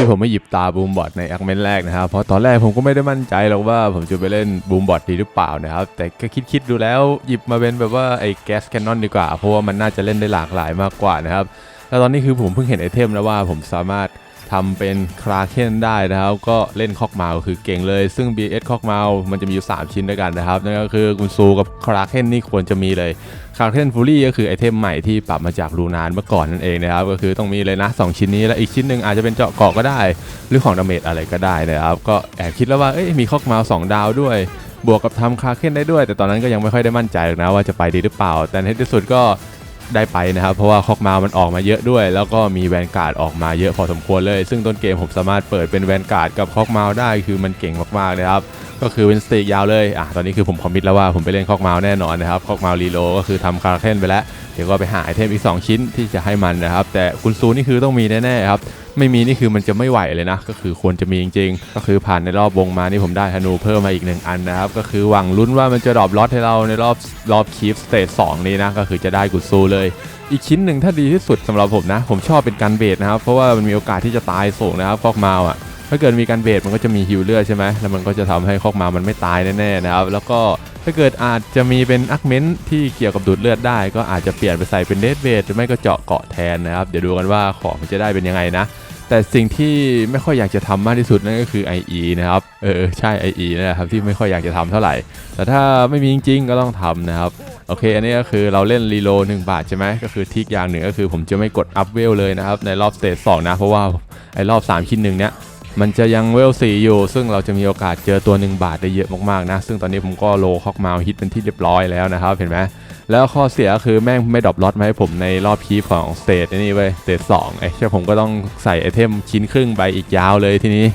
ที่ผมไม่หยิบตาบูมบอทในแอคเมนต์แรกนะครับ เพราะตอนแรกผมก็ไม่ได้มั่นใจหรอกว่าผมจะไปเล่นบูมบอทดีหรือเปล่านะครับ แต่ก็คิดๆดูแล้วหยิบมาเป็นแบบว่าไอ้แก๊สแคนนอนดีกว่า เพราะว่ามันน่าจะเล่นได้หลากหลายมากกว่านะครับ แล้วตอนนี้คือผมเพิ่งเห็นไอเทมแล้วว่าผมสามารถ ทำเป็นคราเคนได้นะครับ ก็เล่นคอกเมาคือเก่งเลย ซึ่ง BS คอกเมามันจะมีอยู่ 3 ชิ้นด้วยกันนะครับ นั่นก็คือกุนซูกับคราเคนนี่ควรจะมีเลยคราเคนฟูลี่ก็คือไอเทมใหม่ที่ปรับมาจากรูนานเมื่อก่อนนั่นเองนะครับ ก็คือต้องมีเลยนะ 2 ชิ้นนี้และอีกชิ้นหนึ่งอาจจะเป็นเจาะเกาะก็ได้ หรือของดาเมจอะไรก็ได้นะครับ ก็แอบคิดแล้วว่าเอ้ยมีคอกเมาสองดาวด้วยบวกกับทำคราเคนได้ด้วย แต่ตอนนั้นก็ยังไม่ค่อยได้มั่นใจนะว่าจะไปดีหรือเปล่า แต่ในที่สุดก็ ได้ไปนะครับ เพราะว่าคอกมามันออกมาเยอะด้วย แล้วก็มีแวนการ์ดออกมาเยอะพอสมควรเลย ซึ่งต้นเกมผมสามารถเปิดเป็นแวนการ์ดกับคอกมาได้คือมันเก่งมากๆนะครับก็คือเป็นสเตกยาวเลยอะตอนนี้คือผมคอมมิตแล้วว่าผมไปเล่นคอกมาแน่นอนนะครับคอกมารีโลก็คือทำคาราเคนไปแล้ว เดี๋ยวก็ไปหาไอเทมอีก 2 ชิ้นที่จะให้มันนะครับ แต่คุณซูนี่คือต้องมีแน่ๆครับ ไม่มีนี่คือมันจะไม่ไหวเลยนะ ก็คือควรจะมีจริงๆ ก็คือผ่านในรอบวงมานี่ผมได้ธนูเพิ่มมาอีกหนึ่งอันนะครับ ก็คือหวังลุ้นว่ามันจะดรอปล็อตให้เราในรอบรอบคีฟสเตจสองนี้นะ ก็คือจะได้กุดซูเลย อีกชิ้นหนึ่งถ้าดีที่สุดสำหรับผมนะ ผมชอบเป็นการเบสนะครับ เพราะว่ามันมีโอกาสที่จะตายสูงนะครับฟอกมาอะ ถ้าเกิดมีการเบสมันก็จะมีฮิลเลอร์ใช่ไหมแล้วมันก็จะทำให้คอกมามันไม่ตายแน่ๆนะครับ แล้วก็ถ้าเกิดอาจจะมีเป็นอักเมนต์ที่เกี่ยวกับดูดเลือดได้ ก็อาจจะเปลี่ยนไปใส่เป็นเดดเบสหรือไม่ก็เจาะเกาะแทนนะครับ เดี๋ยวดูกันว่าของมันจะได้เป็นยังไงนะ แต่สิ่งที่ไม่ค่อยอยากจะทำมากที่สุดนั่นก็คือ IE นะครับ เออใช่ IE นะครับที่ไม่ค่อยอยากจะทำเท่าไหร่ แต่ถ้าไม่มีจริง ๆ ก็ต้องทำนะครับโอเค อันนี้ก็คือเราเล่นรีโล1บาทใช่ไหมก็คือทิกอย่างหนึ่งก็คือผมจะไม่กดอัพเวลเลยนะครับในรอบสเตจ2นะเพราะว่าไอ้รอบ3ชิ้นหนึ่งเนี้ย มันจะยังเวลสีอยู่ ซึ่งเราจะมีโอกาสเจอตัว 1 บาทได้เยอะมากๆนะ ซึ่งตอนนี้ผมก็โลคอกมาฮิตเป็นที่เรียบร้อยแล้วนะครับ เห็นไหม แล้วข้อเสียคือแม่งไม่ดรอปล็อตมาให้ผมในรอบพีฟของสเตจนี่เว้ยสเตจสองไอ้เช่ผมก็ต้องใส่ไอเทมชิ้นครึ่งไปอีกยาวเลยทีนี้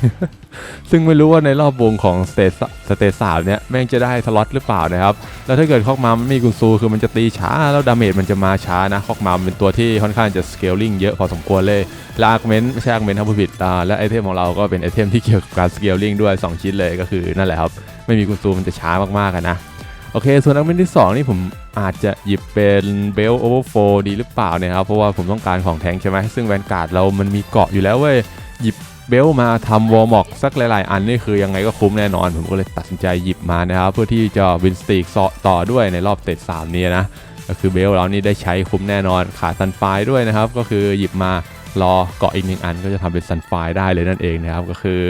ซึ่งไม่รู้ว่าในรอบวงของสเตจสเตจสามเนี่ยแม่งจะได้สล็อตหรือเปล่านะครับ แล้วถ้าเกิดคอกมามไม่มีกุนซูคือมันจะตีช้า แล้วดาเมจมันจะมาช้านะคอกมามเป็นตัวที่ค่อนข้างจะสเกลลิ่งเยอะพอสมควรเลยลาร์เมนไม่ใช่อาร์เมนครับผู้ผิดอ่าและไอเทมของเราก็เป็นไอเทมที่เกี่ยวกับการสเกลลิ่งด้วย 2 ชิ้นเลยก็คือนั่นแหละครับไม่มีกุนซูมันจะช้ามากๆนะโอเค ส่วนอันเป็นที่ 2 นี่ผม อาจจะหยิบเป็นเบลโอเวอร์โฟดีหรือเปล่าเนี่ยครับ เพราะว่าผมต้องการของแทงใช่ไหมซึ่งแวนการ์ดเรามันมีเกาะอยู่แล้วเว้ย หยิบเบลมาทำวอลมอกสักหลาย ๆ อันนี่คือยังไงก็คุ้มแน่นอน ผมก็เลยตัดสินใจหยิบมานะครับ เพื่อที่จะวินสตีกต่อด้วยในรอบเตจสามนี้นะก็คือเบลเรานี่ได้ใช้คุ้มแน่นอนขาดซันไฟด้วยนะครับ ก็คือหยิบมารอเกาะอีกหนึ่งอันก็จะทำเป็นซันไฟได้เลยนั่นเองนะครับก็คือ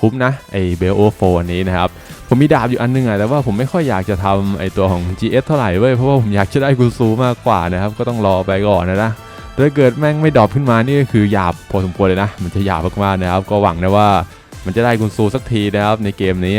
คุ้มนะไอเบลโอโฟนนี้นะครับผมมีดาบอยู่อันนึงอะแต่ว่าผมไม่ค่อยอยากจะทำไอตัวของ GS เท่าไหร่เว้ยเพราะว่าผมอยากจะได้กุซูมากกว่านะครับก็ต้องรอไปก่อนนะนะแต่ถ้าเกิดแม่งไม่ดรอปขึ้นมานี่ก็คือหยาบพอสมควรเลยนะ มันจะหยาบมากๆนะครับ ก็หวังนะว่ามันจะได้กุนซูสักทีนะครับในเกมนี้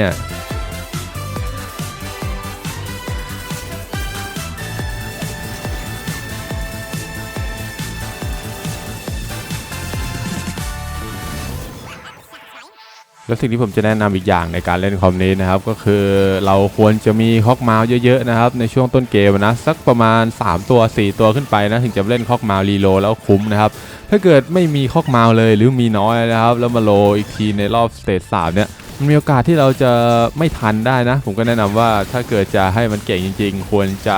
แล้วสิ่งที่ผมจะแนะนำอีกอย่างในการเล่นคอมนี้นะครับ ก็คือเราควรจะมีคอกมาส์เยอะๆนะครับในช่วงต้นเกมนะสักประมาณ 3 ตัว 4 ตัวขึ้นไปนะถึงจะเล่นคอกมาส์รีโลแล้วคุ้มนะครับถ้าเกิดไม่มีคอกมาส์เลยหรือมีน้อยนะครับ แล้วมาโลอีกทีในรอบสเตจสามเนี่ยมันมีโอกาสที่เราจะไม่ทันได้นะ ผมก็แนะนำว่าถ้าเกิดจะให้มันเก่งจริง ๆ ควรจะ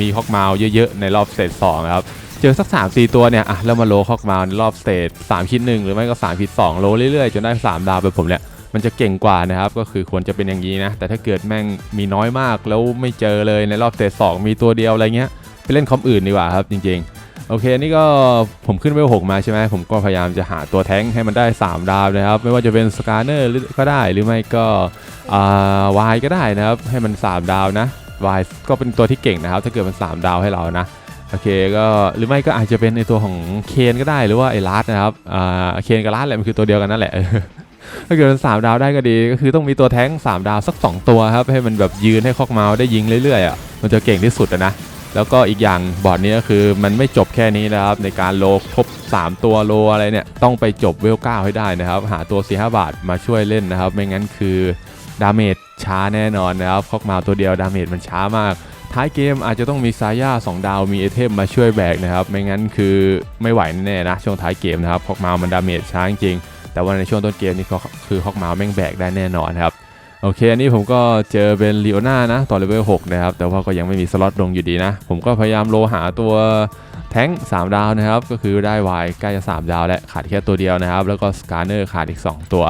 มีคอกมาส์เยอะๆ ในรอบสเตจสองครับ เจอสัก3 4ตัวเนี่ยอะแล้วมาโลคอกมาในรอบสเตจ3ชิ้นหนึ่งหรือไม่ก็3ชิ้น2โลเรื่อยๆ จนได้ 3 ดาวแบบผมเนี่ย มันจะเก่งกว่านะครับ ก็คือควรจะเป็นอย่างนี้นะ แต่ถ้าเกิดแม่งมีน้อยมากแล้วไม่เจอเลยในรอบเตจสองมีตัวเดียวอะไรเงี้ยไปเล่นคอมอื่นดีกว่าครับจริง ๆ โอเคนี่ก็ผมขึ้นเวลหกมาใช่ไหมผมก็พยายามจะหาตัวแท้งให้มันได้ 3 ดาวนะครับ ไม่ว่าจะเป็นสกาเนอร์ก็ได้หรือไม่ก็วายก็ได้นะครับ ให้มัน 3 ดาวนะวายก็เป็นตัวที่เก่งนะครับ ถ้าเกิดมัน 3 ดาวให้เรานะโอเคก็หรือไม่ก็อาจจะเป็นในตัวของเคนก็ได้หรือว่าไอ้ลัดนะครับอ่าเคนกับลัดแหละมันคือตัวเดียวกันนั่นแหละ ถ้าเกิดสามดาวได้ก็ดี ก็คือต้องมีตัวแท้ง3ดาวสัก2ตัวครับ ให้มันแบบยืนให้คอกเมาส์ได้ยิงเรื่อยๆอะมันจะเก่งที่สุดนะแล้วก็อีกอย่างบอร์ดนี้ก็คือมันไม่จบแค่นี้นะครับ ในการโลครบ 3 ตัวโลอะไรเนี่ย ต้องไปจบเวล9ให้ได้นะครับ หาตัว4 5บาทมาช่วยเล่นนะครับ ไม่งั้นคือดาเมจช้าแน่นอนนะครับคอกเมาส์ตัวเดียวดาเมจมันช้ามาก ท้ายเกมอาจจะต้องมีซาย่า2ดาวมีไอเทมมาช่วยแบกนะครับ ไม่งั้นคือไม่ไหวแน่นะช่วงท้ายเกมนะครับคอกมามันดาเมจช้าจริงๆ แต่ว่าในช่วงต้นเกมนี่ก็คือฮอกเมาส์แม่งแบกได้แน่นอนครับโอเค อันนี้ผมก็เจอเป็นลีโอนานะต่อเลเวล6นะครับ แต่ว่าก็ยังไม่มีสล็อตลงอยู่ดีนะ ผมก็พยายามโลหาตัวแท้ง3ดาวนะครับ ก็คือได้วายใกล้จะ3ดาวและขาดแค่ตัวเดียวนะครับ แล้วก็สกาเนอร์ขาดอีก 2 ตัว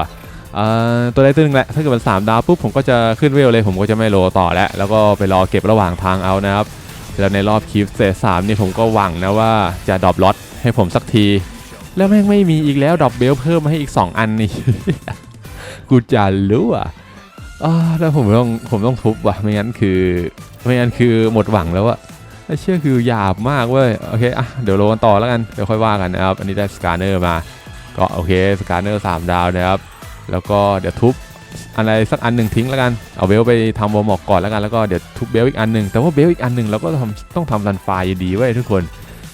ตัวใดตัวหนึ่งแหละ ถ้าเกิดมัน 3 ดาวปุ๊บผมก็จะขึ้นเวลเลย ผมก็จะไม่โลต่อแล้ว แล้วก็ไปรอเก็บระหว่างทางเอานะครับ แล้วในรอบคลิปเซสามนี่ผมก็หวังนะว่าจะดรอปล็อตให้ผมสักที แล้วแม่งไม่มีอีกแล้วดรอปเบลเพิ่มมาให้อีก 2 อันนี่กูจะรู้อะแล้วผมต้องผมต้องทุบว่ะไม่งั้นคือ ไม่งั้นคือหมดหวังแล้วอะไอ้เชื่อคือหยาบมากเว้ยโอเคอะเดี๋ยวโลกันต่อแล้วกันเดี๋ยวค่อยว่ากันนะครับอันนี้ได้สกาเนอร์มา ก็โอเคสกาเนอร์สามดาวนะครับแล้วก็เดี๋ยวทุบอะไรสักอันหนึ่งทิ้งแล้วกันเอาเบลไปทำวอร์มอกก่อนแล้วกันแล้วก็เดี๋ยวทุบเบลอีกอันหนึ่งแต่ว่าเบลอีกอันหนึ่งเราก็ทำต้องทำรันไฟดีเว้ยทุกคน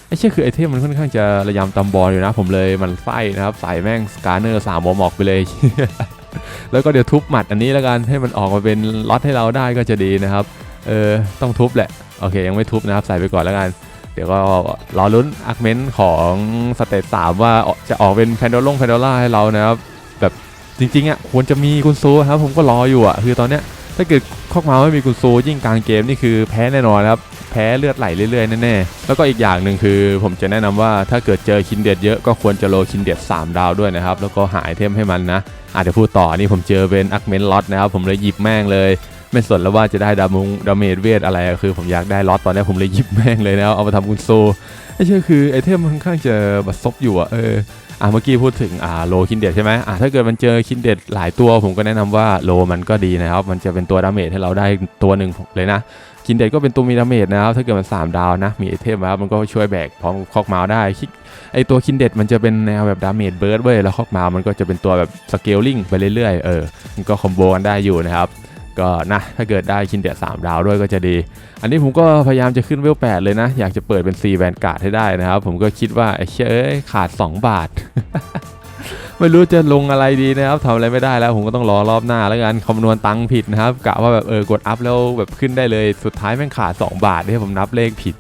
ไอ้เชื่อคือไอเทมมันค่อนข้างจะระยำตำบอลอยู่นะ ผมเลยมันไส้นะครับ ใส่แม่งสกาเนอร์สามวอมอกไปเลย แล้วก็เดี๋ยวทุบหมัดอันนี้แล้วกันให้มันออกมาเป็นล็อตให้เราได้ก็จะดีนะครับ เออต้องทุบแหละ โอเค ยังไม่ทุบนะครับ ใส่ไปก่อนแล้วกัน เดี๋ยวก็รอลุ้นอาร์เมนต์ของสเตตสามว่าจะออกเป็นแพนโดลงแพนโดล่าให้เรานะครับ แบบจริงๆอะควรจะมีกุนซูครับ ผมก็รออยู่อะคือตอนเนี้ยถ้าเกิดคอกมาไม่มีกุนซูยิ่งกลางเกมนี่คือแพ้แน่นอนครับ พ้เลือดไหลเรื่อยๆแน่ๆแล้วก็อีกอย่างหนึ่งคือ ผมจะแนะนำว่าถ้าเกิดเจอคินเด็ดเยอะก็ควรจะโลคินเด็ด3ดาวด้วยนะครับแล้วก็หาไอเทมให้มันนะอาจจะพูดต่อนี่ผมเจอเป็นอาร์คเมนล็อตนะครับผมเลยหยิบแม่งเลยไม่สนแล้วว่าจะได้ดามุงดาเมจเวทอะไรคือผมอยากได้ล็อตตอนนี้ผมเลยหยิบแม่งเลยนะเอามาทำกุนโซไอ้เชื่อคือไอเทมมันค่อนข้างจะบัดซบอยู่อะเอออะเมื่อกี้พูดถึงอ่าโลคินเด็ดใช่ไหมอะถ้าเกิดมันเจอคินเด็ดหลายตัวผมก็แนะนำว่าโลมันก็ดีนะครับ มันจะเป็นตัวดาเมจให้เราได้ตัวหนึ่งเลยนะ คินเด็ดก็เป็นตัวมีดาเมจนะครับถ้าเกิดมัน 3 ดาวนะ มีไอเทมนะครับมันก็ช่วยแบกพร้อมคอกเมาส์ได้คิดไอตัวคินเด็ดมันจะเป็นแนวแบบดาเมจเบิร์ดเว้ยแล้วคอกเมาส์มันก็จะเป็นตัวแบบสเกลลิงไปเรื่อยๆเออมันก็คอมโบกันได้อยู่นะครับก็นะถ้าเกิดได้คินเดียสามดาวด้วยก็จะดี อันนี้ผมก็พยายามจะขึ้นเวลแปดเลยนะ อยากจะเปิดเป็นซีแวนการ์ดให้ได้นะครับ ผมก็คิดว่าไอ้เชยเอ้ยขาด 2 บาท ไม่รู้จะลงอะไรดีนะครับทำอะไรไม่ได้แล้วผมก็ต้องรอรอบหน้าแล้วกันคำนวณตังค์ผิดนะครับกะว่าแบบเออกดอัพแล้วแบบขึ้นได้เลยสุดท้ายแม่งขาด 2 บาทที่ผมนับเลขผิด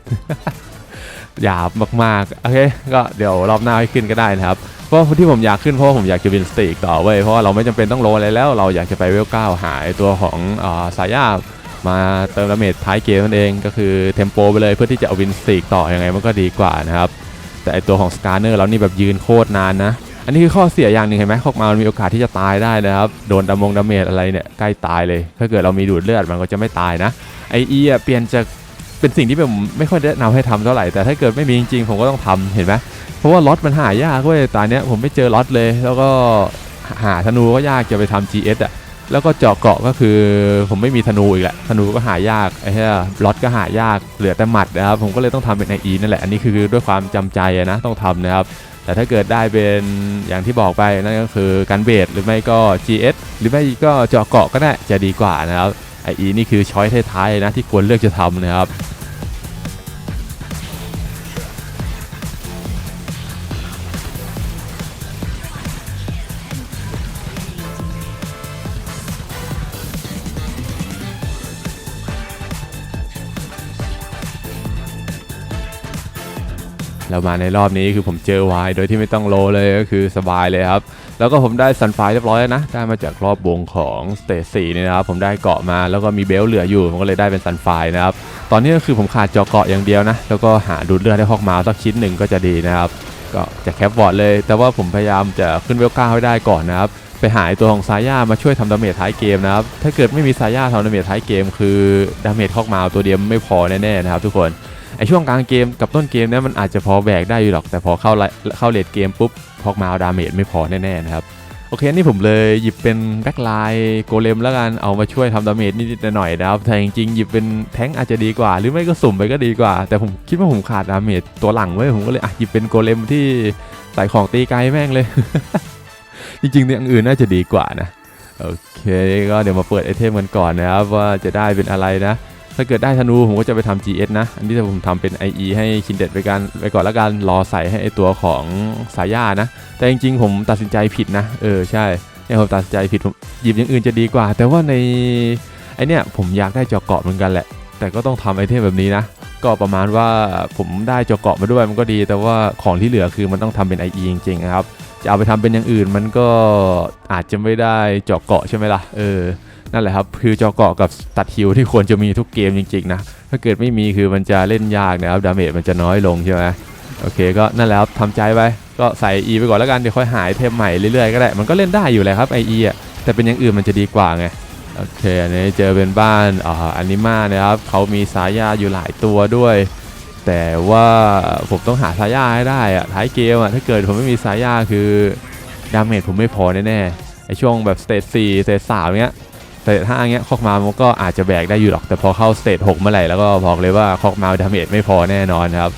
หยาบมากๆ โอเค ก็เดี๋ยวรอบหน้าให้ขึ้นก็ได้นะครับ เพราะที่ผมอยากขึ้นเพราะว่าผมอยากจะวินสตีกต่อเว้ย เพราะว่าเราไม่จำเป็นต้องโลอะไรแล้ว เราอยากจะไปเวลเก้าหายตัวของสายามาเติมดาเมจท้ายเกมนั่นเอง ก็คือเทมโปไปเลยเพื่อที่จะเอาวินสตีกต่อยังไงมันก็ดีกว่านะครับ แต่ไอตัวของสกาเนอร์เรานี่แบบยืนโคตรนานนะ อันนี้คือข้อเสียอย่างหนึ่งเห็นไหมคอกมามันมีโอกาสที่จะตายได้นะครับ โดนดามงดาเมจอะไรเนี่ยใกล้ตายเลย ถ้าเกิดเรามีดูดเลือดมันก็จะไม่ตายนะไอเอียเปลี่ยนจากเป็นสิ่งที่ผมไม่ค่อยแนะนำให้ทำเท่าไหร่แต่ถ้าเกิดไม่มีจริงๆผมก็ต้องทำเห็นไหมเพราะว่าล็อตมันหายากเว้ยตอนเนี้ยผมไม่เจอล็อตเลย แล้วก็หาธนูก็ยากจะไปทำ GS อะแล้วก็เจาะเกาะก็คือผมไม่มีธนูอีกแหละธนูก็หายากไอ้เหี้ยล็อตก็หายากเหลือแต่หมัดนะครับผมก็เลยต้องทำเป็นไออีนั่นแหละอันนี้คือด้วยความจำใจนะต้องทำนะครับ แต่ถ้าเกิดได้เป็นอย่างที่บอกไปนั่นก็คือการเบสหรือไม่ก็ GS หรือไม่ก็เจาะเกาะก็ได้จะดีกว่านะครับไออีนี่คือช้อยท้ายๆนะที่ควรเลือกจะทำนะครับ เรามาในรอบนี้คือผมเจอวายโดยที่ไม่ต้องโลเลยก็คือสบายเลยครับ แล้วก็ผมได้ซันไฟเรียบร้อยแล้วนะ ได้มาจากรอบวงของสเตจสี่นี่นะครับ ผมได้เกาะมาแล้วก็มีเบลเหลืออยู่ ผมก็เลยได้เป็นซันไฟนะครับ ตอนนี้ก็คือผมขาดจอเกาะอย่างเดียวนะ แล้วก็หาดูดเลือดให้ฮอกมาสักชิ้นหนึ่งก็จะดีนะครับ ก็จะแคปบอร์ดเลย แต่ว่าผมพยายามจะขึ้นเวลก้าให้ได้ก่อนนะครับ ไปหาไอ้ตัวของซาย่ามาช่วยทำดาเมจท้ายเกมนะครับ ถ้าเกิดไม่มีซาย่าทำดาเมจท้ายเกม คือดาเมจฮอกมาตัวเดียวไม่พอแน่ๆนะครับ ทุกคน ไอช่วงกลางเกมกับต้นเกมเนี่ยมันอาจจะพอแบกได้อยู่หรอก แต่พอเข้าไลเข้าเลดเกมปุ๊บพอกมาเอาดาเมจไม่พอแน่ๆนะครับโอเค นี่ผมเลยหยิบเป็นแบ็คไลน์โกเลมแล้วกัน เอามาช่วยทำดาเมจนิดๆหน่อยๆนะครับแต่จริงๆ หยิบเป็นแท้งอาจจะดีกว่า หรือไม่ก็สุ่มไปก็ดีกว่า แต่ผมคิดว่าผมขาดดาเมจตัวหลังไว้ผมก็เลยอะหยิบเป็นโกเลมที่ใส่ของตีไกลแม่งเลย จริงๆเนี่ยอย่างอื่นน่าจะดีกว่านะ โอเค ก็เดี๋ยวมาเปิดไอเทมกันก่อนนะครับว่าจะได้เป็นอะไรนะ ถ้าเกิดได้ธนูผมก็จะไปทำ GS นะ อันนี้จะผมทำเป็น IE ให้คินเด็ดไปกันไปก่อนแล้วกันรอใส่ให้ไอตัวของสายานะ แต่จริงๆ ผมตัดสินใจผิดนะ เออใช่เนี่ยผมตัดสินใจผิดผมหยิบอย่างอื่นจะดีกว่า แต่ว่าในไอเนี่ยผมอยากได้เจาะเกาะเหมือนกันแหละ แต่ก็ต้องทำไอเทมแบบนี้นะ ก็ประมาณว่าผมได้เจาะเกาะมาด้วยมันก็ดี แต่ว่าของที่เหลือคือมันต้องทำเป็น IE จริงๆนะครับจะเอาไปทำเป็นอย่างอื่นมันก็อาจจะไม่ได้เจาะเกาะใช่ไหมล่ะเออ นั่นแหละครับคือจอเกาะกับตัดฮิวที่ควรจะมีทุกเกมจริงๆนะถ้าเกิดไม่มีคือมันจะเล่นยากนะครับดาเมจมันจะน้อยลงใช่ไหมโอเคก็นั่นแหละครับทำใจไปก็ใส่ E ไปก่อนแล้วกันเดี๋ยวค่อยหายเทมใหม่เรื่อยๆก็ได้มันก็เล่นได้อยู่แหละครับไอ E อะแต่เป็นอย่างอื่นมันจะดีกว่าไงโอเคอันนี้เจอเป็นบ้านอ่าอนิมานะครับเขามีสายาอยู่หลายตัวด้วย แต่ว่าผมต้องหาสายาให้ได้อะท้ายเกมอะถ้าเกิดผมไม่มีสายาคือดาเมจผมไม่พอแน่ๆไอช่วงแบบสเตจ4สเตจ3เงี้ย เตจ5เงี้ยคอกมามันก็อาจจะแบกได้อยู่หรอกแต่พอเข้าสเตจ6เมื่อไหร่แล้วก็บอกเลยว่าคอกมาดาเมจไม่พอแน่นอนครับ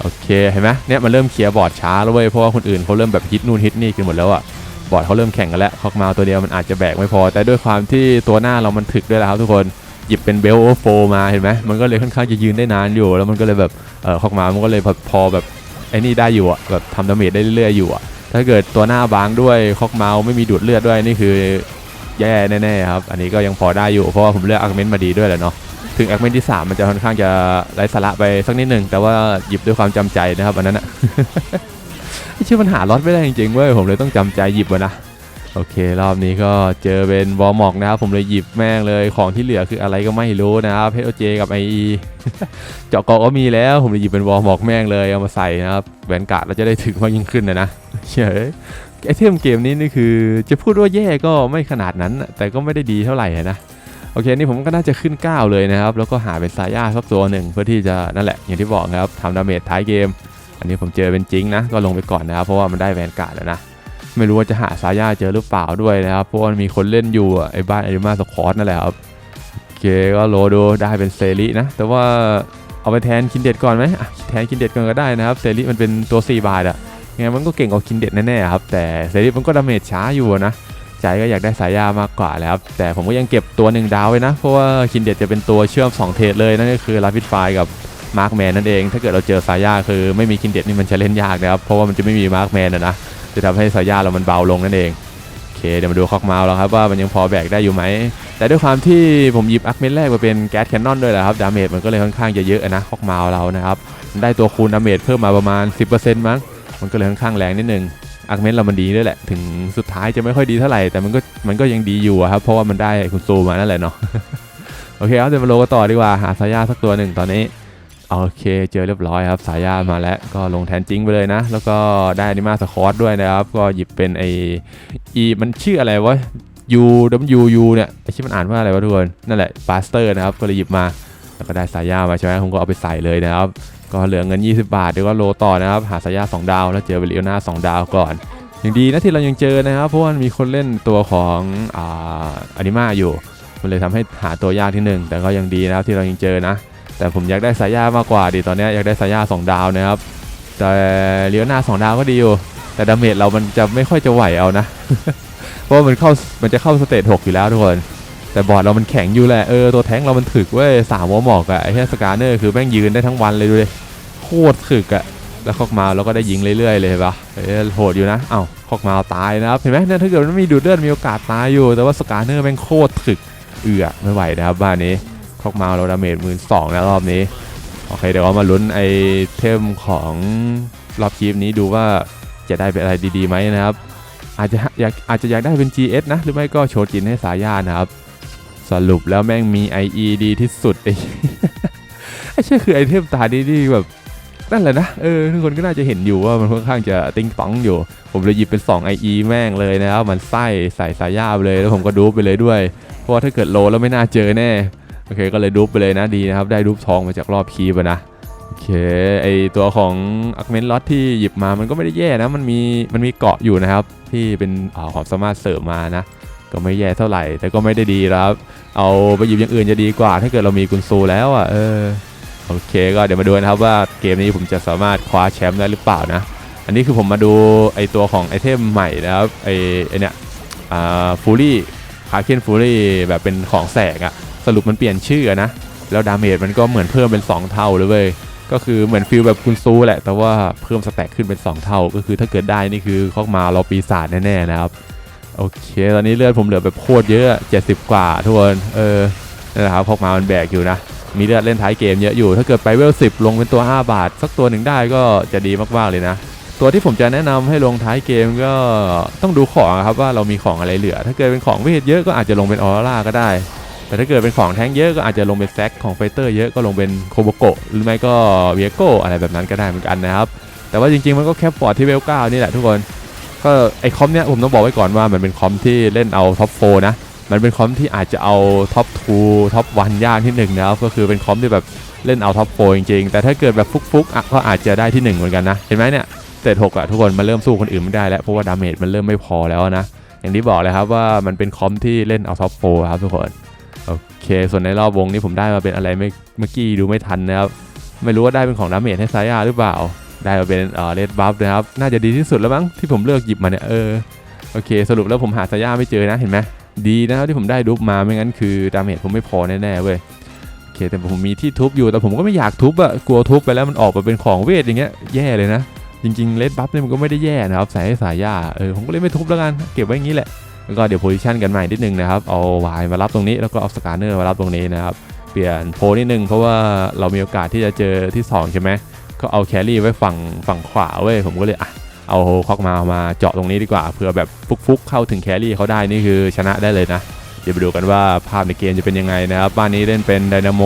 โอเคเห็นไหมเนี่ยมันเริ่มเคลียร์บอร์ดช้าแล้วเว้ยเพราะว่าคนอื่นเขาเริ่มแบบฮิตนู่นฮิตนี่กันหมดแล้วอะบอร์ดเขาเริ่มแข่งกันแล้วคอกมาตัวเดียวมันอาจจะแบกไม่พอ แต่ด้วยความที่ตัวหน้าเรามันถึกด้วยแหละครับทุกคนหยิบเป็นเบลโอโฟมาเห็นไหมมันก็เลยค่อนข้างจะยืนได้นานอยู่ แล้วมันก็เลยแบบเออคอกมามันก็เลยพอพอแบบไอ้นี่ได้อยู่อะแบบทำดาเมจได้เรื่อยๆอยู่อะถ้าเกิดตัวหน้าบางด้วยคอกมาไม่มีดูดเลือดด้วยนี่คือ แย่แน่ๆครับ อันนี้ก็ยังพอได้อยู่ เพราะว่าผมเลือกอาร์เมนต์มาดีด้วยแหละเนาะ ถึงแอคเมนต์ที่ 3 มันจะค่อนข้างจะไร้สาระไปสักนิดหนึ่ง แต่ว่าหยิบด้วยความจำใจนะครับอันนั้นอะไม่เชื่อมันหาล็อตไม่ได้จริงๆเว้ย ผมเลยต้องจำใจหยิบมานะ โอเค รอบนี้ก็เจอเป็นวอลมอกนะครับ ผมเลยหยิบแม่งเลย ของที่เหลือคืออะไรก็ไม่รู้นะครับเพชรเจกับไอเจาะกาะก็มีแล้ว ผมเลยหยิบเป็นวอลมอกแม่งเลยเอามาใส่นะครับแหวนกาดเราจะได้ถึงมากยิ่งขึ้นนะนะเฉย ไอเทมเกมนี้นี่คือจะพูดว่าแย่ก็ไม่ขนาดนั้น แต่ก็ไม่ได้ดีเท่าไหร่นะโอเคนี่ผมก็น่าจะขึ้น 9 เลยนะครับ แล้วก็หาเป็นสายาสักตัวหนึ่งเพื่อที่จะนั่นแหละอย่างที่บอกนะครับทำดาเมจท้ายเกม อันนี้ผมเจอเป็นจริงนะ ก็ลงไปก่อนนะครับ เพราะว่ามันได้แวนการ์ดแล้วนะ ไม่รู้ว่าจะหาสายาเจอหรือเปล่าด้วยนะครับ เพราะว่ามีคนเล่นอยู่ไอ้บ้านไอริมาสควอตนั่นแหละครับโอเคก็โลดูได้เป็นเซรินะ แต่ว่าเอาไปแทนคินเด็ดก่อนไหมแทนคินเด็ดก่อนก็ได้นะครับเซริมันเป็นตัว 4 บาทอะ ยังไงมันก็เก่งกว่าคินเด็ดแน่ๆครับ แต่เซริมันก็ดาเมจช้าอยู่นะใจก็อยากได้สายยามากกว่าแล้วครับ แต่ผมก็ยังเก็บตัวหนึ่งดาวไว้นะ เพราะว่าคินเด็ดจะเป็นตัวเชื่อม 2 เทรดเลยนั่นก็คือลาฟิตไฟกับมาร์คแมนนั่นเอง ถ้าเกิดเราเจอสายยาคือไม่มีคินเด็ดนี่มันจะเล่นยากนะครับ เพราะว่ามันจะไม่มีมาร์คแมนนะนะ จะทำให้สายยาเรามันเบาลงนั่นเองโอเคเดี๋ยวมาดูคอกเมาส์แล้วครับว่ามันยังพอแบกได้อยู่ไหม แต่ด้วยความที่ผมหยิบอักเมนแรกมาเป็นแก๊สแคนนอนด้วยแหละครับ ดาเมจมันก็เลยค่อนข้างจะเยอะนะคอกเมาส์เรานะครับ ได้ตัวคูณดาเมจเพิ่มมาประมาณ 10%มั้ง มันก็เลยค่อนข้างแรงนิดนึงอาร์เมนเรามันดีด้วยแหละ ถึงสุดท้ายจะไม่ค่อยดีเท่าไหร่ แต่มันก็มันก็ยังดีอยู่ครับ เพราะว่ามันได้คุณซูมานั่นแหละเนาะ โอเคครับเดี๋ยวมาโลกันต่อดีกว่า หาสายาสักตัวหนึ่งตอนนี้ โอเคเจอเรียบร้อยครับสายามาแล้ว ก็ลงแทนจริงไปเลยนะ แล้วก็ได้อนิมาสคอตด้วยนะครับ ก็หยิบเป็นไออีมันชื่ออะไรวะ U W U เนี่ยไอชื่อมันอ่านว่าอะไรวะทุกคน นั่นแหละบาสเตอร์นะครับ ก็เลยหยิบมา แล้วก็ได้สายยามาใช่ไหมผมก็เอาไปใส่เลยนะครับ ก็เหลือเงิน 20 บาทเดี๋ยวก็โลต่อนะครับ หาสายยา2ดาว แล้วเจอเบลิโอนา2ดาวก่อน อย่างดีนะที่เรายังเจอนะครับ เพราะว่ามีคนเล่นตัวของอ่าอนิมาอยู่ มันเลยทำให้หาตัวยากที่หนึ่งแต่ก็ยังดีนะครับที่เรายังเจอนะ แต่ผมอยากได้สายยามากกว่าดิตอนนี้อยากได้สายยา2ดาวนะครับ แต่เลียวหน้า2ดาวก็ดีอยู่ แต่ดาเมจเรามันจะไม่ค่อยจะไหวเอานะ เพราะมันเข้ามันจะเข้าสเตจ6อยู่แล้วทุกคน แต่บอร์ดเรามันแข็งอยู่แหละเออตัวแท้งเรามันถึกเว้ยสามวอหมอกอะไอ้แค่สกาเนอร์คือแม่งยืนได้ทั้งวันเลยดูเลยโคตรถึกอะแล้วคอกมาเราก็ได้ยิงเรื่อยๆเลยเห็นปะเออโหดอยู่นะเอ้าคอกมาตายนะครับเห็นไหมเนี่ยถ้าเกิดมันมีดูดเลือดมีโอกาสตายอยู่ แต่ว่าสกาเนอร์แม่งโคตรถึกเอือไม่ไหวนะครับบ้านนี้คอกมาเราดาเมจหมื่นสองนะรอบนี้โอเคเดี๋ยวเรามาลุ้นไอเทมของรอบคลิปนี้ดูว่าจะได้เป็นอะไรดีๆไหมนะครับอาจจะอยากอาจจะอยากได้เป็น GS นะ หรือไม่ก็โชจินให้สายานะครับ สรุปแล้วแม่งมี IE ดีที่สุดไอ้ไอ้เชื่อคือไอเทมตาดีที่แบบนั่นแหละนะเออทุกคนก็น่าจะเห็นอยู่ว่ามันค่อนข้างจะติ้งต้องอยู่ ผมเลยหยิบเป็น 2 IE แม่งเลยนะครับ มันไส้ใส่สายยาไปเลยแล้วผมก็ดูปไปเลยด้วย เพราะว่าถ้าเกิดโลแล้วไม่น่าเจอแน่ โอเคก็เลยดูปไปเลยนะดีนะครับ ได้ดูปทองมาจากรอบคีบนะโอเคไอตัวของอักเมนล็อตที่หยิบมามันก็ไม่ได้แย่นะ มันมีมันมีเกาะอยู่นะครับ ที่เป็นอ่าความสามารถเสริมมานะ ก็ไม่แย่เท่าไหร่ แต่ก็ไม่ได้ดีครับ เอาไปหยิบอย่างอื่นจะดีกว่า ถ้าเกิดเรามีกุนซูแล้วอะเออโอเคก็เดี๋ยวมาดูนะครับว่าเกมนี้ผมจะสามารถคว้าแชมป์ได้หรือเปล่านะ อันนี้คือผมมาดูไอตัวของไอเทมใหม่นะครับไอไอเนี่ยอ่าฟูรี่คาเคนฟูรี่แบบเป็นของแสงอะสรุปมันเปลี่ยนชื่อนะ แล้วดาเมจมันก็เหมือนเพิ่มเป็น 2 เท่าเลยเว้ยก็คือเหมือนฟิลแบบคุณซูแหละ แต่ว่าเพิ่มสแต็กขึ้นเป็น 2 เท่า ก็คือถ้าเกิดได้นี่คือเข้ามาเราปีศาจแน่ๆนะครับ โอเค ตอนนี้เลือดผมเหลือแบบโคตรเยอะ 70 กว่าทุกคน เออนั่นแหละครับพกมามันแบกอยู่นะ มีเลือดเล่นท้ายเกมเยอะอยู่ ถ้าเกิดไปเวล10 ลงเป็นตัว 5 บาท สักตัวหนึ่งได้ก็จะดีมากๆเลยนะ ตัวที่ผมจะแนะนำให้ลงท้ายเกมก็ต้องดูของครับว่าเรามีของอะไรเหลือ ถ้าเกิดเป็นของเวทเยอะก็อาจจะลงเป็นออร่าก็ได้ แต่ถ้าเกิดเป็นของแท้งเยอะก็อาจจะลงเป็นแซกของไฟเตอร์เยอะก็ลงเป็นโคโบโกะหรือไม่ก็เวียโกอะไรแบบนั้นก็ได้เหมือนกันนะครับ แต่ว่าจริงๆมันก็แค่ปอร์ตที่เวลเก้านี่แหละทุกคน ก็ไอคอมเนี้ยผมต้องบอกไว้ก่อนว่ามันเป็นคอมที่เล่นเอาท็อปโฟนะ มันเป็นคอมที่อาจจะเอาท็อป2ท็อป1ยากที่หนึ่งนะครับก็คือเป็นคอมที่แบบเล่นเอาท็อปโฟจริงๆ แต่ถ้าเกิดแบบฟุกๆอะก็อาจจะได้ที่หนึ่งเหมือนกันนะ เห็นไหมเนี่ยเศษหกอะทุกคนมันเริ่มสู้คนอื่นไม่ได้แล้ว เพราะว่าดาเมจมันเริ่มไม่พอแล้วนะ อย่างที่บอกเลยครับว่ามันเป็นคอมที่เล่นเอาท็อปโฟครับทุกคนโอเค ส่วนในรอบวงนี้ผมได้มาเป็นอะไรไม่เมื่อกี้ดูไม่ทันนะครับไม่รู้ว่าได้เป็นของดาเมจให้ไซยาหรือเปล่า ได้มาเป็นเอ่อเลดบัฟนะครับ น่าจะดีที่สุดแล้วมั้งที่ผมเลือกหยิบมาเนี่ยเออโอเค สรุปแล้วผมหาไซยาไม่เจอนะเห็นไหมดีนะครับที่ผมได้ดุบมาไม่งั้นคือดาเมจผมไม่พอแน่ๆเว้ยโอเคแต่ผมมีที่ทุบอยู่แต่ผมก็ไม่อยากทุบอะกลัวทุบไปแล้วมันออกมาเป็นของเวทอย่างเงี้ยแย่เลยนะ จริงๆเลดบัฟเนี่ยมันก็ไม่ได้แย่นะครับใส่ให้สายยาเออผมก็เลยไม่ทุบแล้วกันเก็บไว้อย่างนี้แหละแล้วก็เดี๋ยวโพซิชันกันใหม่นิดนึงนะครับเอาวายมารับตรงนี้แล้วก็เอาสกาเนอร์มารับตรงนี้นะครับเปลี่ยนโพนิดนึงเพราะว่าเรามีโอกาสที่จะเจอที่สองใช่ไหม ก็เอาแครี่ไว้ฝั่งฝั่งขวาเว้ยผมก็เลยอะเอาคอกมามาเจาะตรงนี้ดีกว่าเผื่อแบบฟุกๆ เข้าถึงแครี่เขาได้นี่คือชนะได้เลยนะเดี๋ยวไปดูกันว่าภาพในเกมจะเป็นยังไงนะครับบ้านนี้เล่นเป็นไดนาโม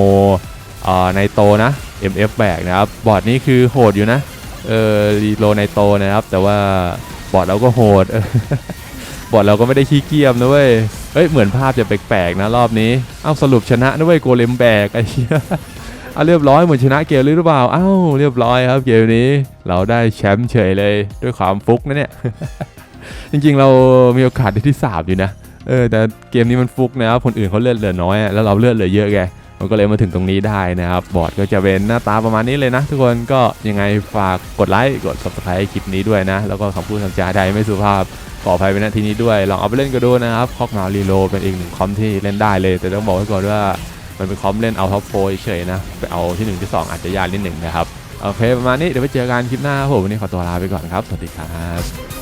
อ่อไนโตนะ MF แบกนะครับบอร์ดนี้คือโหดอยู่นะเออรีโลไนโตนะครับ แต่ว่าบอร์ดเราก็โหดบอร์ดเราก็ไม่ได้ขี้เกียจนะเว้ยเอ้ยเหมือนภาพจะแปลกๆนะรอบนี้เอ้าสรุปชนะนะเว้ยโกเลมแบกไอ้เหี้ย อาเรียบร้อยเหมือนชนะเกมเลยหรือเปล่าเอ้าเรียบร้อยครับเกมนี้ เราได้แชมป์เฉยเลยด้วยความฟุกนะเนี่ยจริงๆเรามีโอกาสได้ที่สามอยู่นะเออแต่เกมนี้มันฟุกนะครับคนอื่นเขาเลือดเหลือน้อย แล้วเราเลือดเหลือเยอะไงมันก็เลยมาถึงตรงนี้ได้นะครับบอร์ดก็จะเป็นหน้าตาประมาณนี้เลยนะ ทุกคนก็ยังไงฝากกดไลค์กด subscribe คลิปนี้ด้วยนะ แล้วก็คำพูดคำจาใดไม่สุภาพขออภัยไปณที่นี้ด้วย ลองเอาไปเล่นก็ดูนะครับคอกมารีโลเป็นอีกหนึ่งคอมที่เล่นได้เลย แต่ต้องบอกไว้ก่อนว่า มันเป็นคอมเล่นเอาท็อปโฟเฉยนะ ไปเอาที่ 1 ที่ 2 อาจจะยากนิดหนึ่งนะครับ โอเค ประมาณนี้เดี๋ยวไปเจอกันคลิปหน้าครับผมวันนี้ขอตัวลาไปก่อนครับ สวัสดีครับ